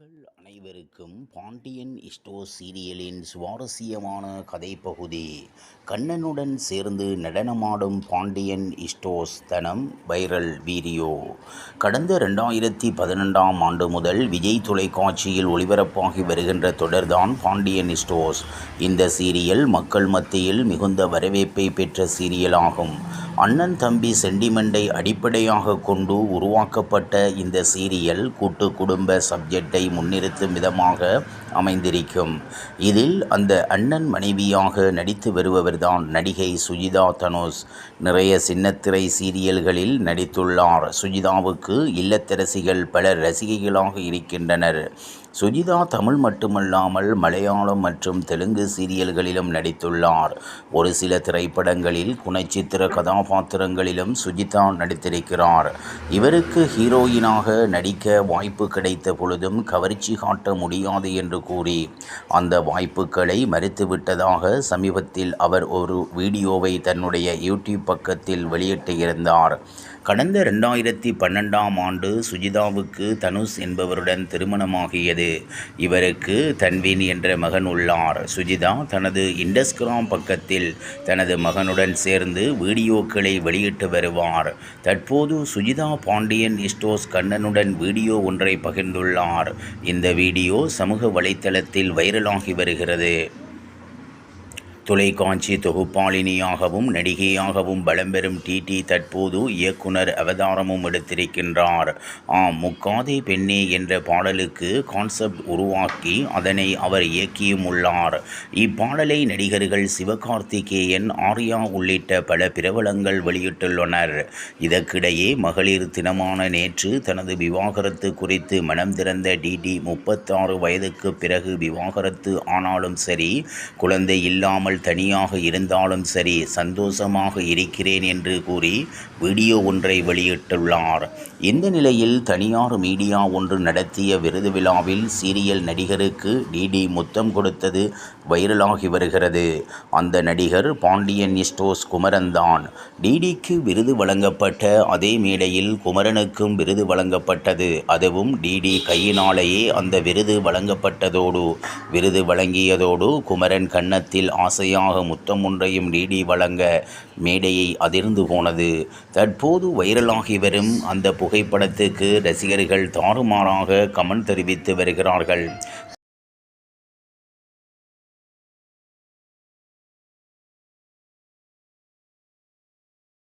நேயர்கள் அனைவருக்கும் பாண்டியன் இஸ்டோ சீரியலின் சுவாரஸ்யமான கதைப்பகுதி. கண்ணனுடன் சேர்ந்து நடனமாடும் பாண்டியன் இஸ்டோஸ் தனம் வைரல் வீடியோ. கடந்த ரெண்டாயிரத்தி பதினெண்டாம் ஆண்டு முதல் விஜய் தொலைக்காட்சியில் ஒளிபரப்பாகி வருகின்ற தொடர்தான் பாண்டியன் இஸ்டோஸ் இந்த சீரியல் மக்கள் மத்தியில் மிகுந்த வரவேற்பை பெற்ற சீரியலாகும். அண்ணன் தம்பி சென்டிமெண்டை அடிப்படையாக கொண்டு உருவாக்கப்பட்ட இந்த சீரியல் கூட்டு குடும்ப சப்ஜெக்டை முன்னிறுத்தும் விதமாக அமைந்திருக்கும். இதில் அந்த அண்ணன் மனைவியாக நடித்து வருபவர்தான் நடிகை சுஜிதா தனுஷ். நிறைய சின்னத்திரை சீரியல்களில் நடித்துள்ளார். சுஜிதாவுக்கு இல்லத்தரசிகள் பலர் ரசிகைகளாக இருக்கின்றனர். சுஜிதா தமிழ் மட்டுமல்லாமல் மலையாளம் மற்றும் தெலுங்கு சீரியல்களிலும் நடித்துள்ளார். ஒரு சில திரைப்படங்களில் குணச்சித்திர கதாபாத்திரங்களிலும் சுஜிதா நடித்திருக்கிறார். இவருக்கு ஹீரோயினாக நடிக்க வாய்ப்பு கிடைத்த பொழுதும் கவர்ச்சி காட்ட முடியாது என்று கூறி அந்த வாய்ப்புகளை மறுத்துவிட்டதாக சமீபத்தில் அவர் ஒரு வீடியோவை தன்னுடைய யூடியூப் பக்கத்தில் வெளியிட்டிருந்தார் கடந்த ரெண்டாயிரத்தி பன்னெண்டாம் ஆண்டு சுஜிதாவுக்கு தனுஷ் என்பவருடன் திருமணமாகியது இவருக்கு தன்வின் என்ற மகன் உள்ளார். சுஜிதா தனது இண்டஸ்கிராம் பக்கத்தில் தனது மகனுடன் சேர்ந்து வீடியோக்களை வெளியிட்டு வருவார். தற்போது சுஜிதா பாண்டியன் இஸ்டோஸ் கண்ணனுடன் வீடியோ ஒன்றை பகிர்ந்துள்ளார். இந்த வீடியோ சமூக வலைத்தளத்தில் வைரலாகி வருகிறது. தொலைக்காட்சி தொகுப்பாளினியாகவும் நடிகையாகவும் பலம் பெறும் டிடி தற்போது இயக்குனர் அவதாரமும் எடுத்திருக்கின்றார். ஆம் முக்காதே பெண்ணே என்ற பாடலுக்கு கான்செப்ட் உருவாக்கி அதனை அவர் இயக்கியும் உள்ளார். இப்பாடலை நடிகர்கள் சிவகார்த்திகேயன் ஆர்யா உள்ளிட்ட பல பிரபலங்கள் வெளியிட்டுள்ளனர். இதற்கிடையே மகளிர் தினமான நேற்று தனது விவாகரத்து குறித்து மனம் திறந்த டிடி முப்பத்தாறு வயதுக்கு பிறகு விவாகரத்து ஆனாலும் சரி குழந்தை இல்லாமல் தனியாக இருந்தாலும் சரி சந்தோஷமாக இருக்கிறேன் என்று கூறி வீடியோ ஒன்றை வெளியிட்டுள்ளார். இந்த நிலையில் தனியார் மீடியா ஒன்று நடத்திய விருது விழாவில் சீரியல் நடிகருக்கு டிடி முத்தம் கொடுத்தது வைரலாகி வருகிறது. அந்த நடிகர் பாண்டியன் இஸ்டோஸ் குமரன் தான் டிடிக்கு விருது வழங்கப்பட்ட அதே மேடையில் குமரனுக்கும் விருது வழங்கப்பட்டது. அதுவும் டிடி கையினாலேயே அந்த விருது வழங்கப்பட்டதோடு விருது வழங்கியதோடு குமரன் கன்னத்தில் ஆசையாக முத்தம் ஒன்றையும் டிடி வழங்க மேடையை அதிர்ந்து போனது. தற்போது வைரலாகி வரும் அந்த புகைப்படத்துக்கு ரசிகர்கள் தாறுமாறாக கமெண்ட் தெரிவித்து வருகிறார்கள்.